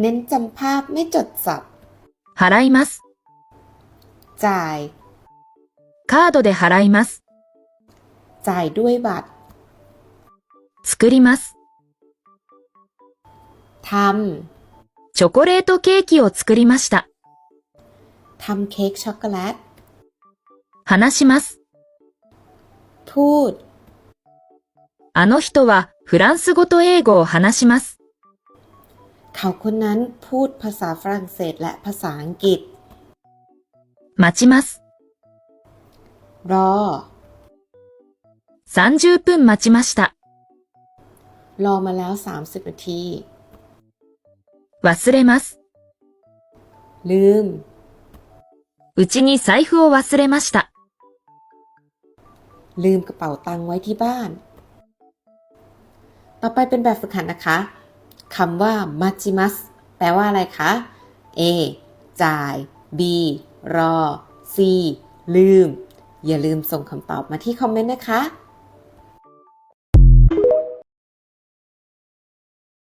เน้นจำภาพไม่จดสับ 払います。 จ่าย カードで払います。 จ่ายด้วยบัตร 作ります。 ท チョコレートケーキを作りました。 ำ ทำเค้กช็อกโกแลต 話します。 พูด あの人はフランス語と英語を話します。 เขาคนนั้นพูดภาษาฝรั่งเศสและภาษาอังกฤษ 待ちます。 รอ 30分待ちました。 รอมาแล้ว 30 นาที 忘れます。 ลืม うちに財布を忘れました。 ลืมกระเป๋าตังค์ไว้ที่บ้าน ต่อไปเป็นแบบฝึกหัดนะคะ คำว่า m a จิมัสแปลว่าอะไรคะ A จ่าย B รอ C ลืม อย่าลืมส่งคำตอบมาที่คอมเมนต์นะคะ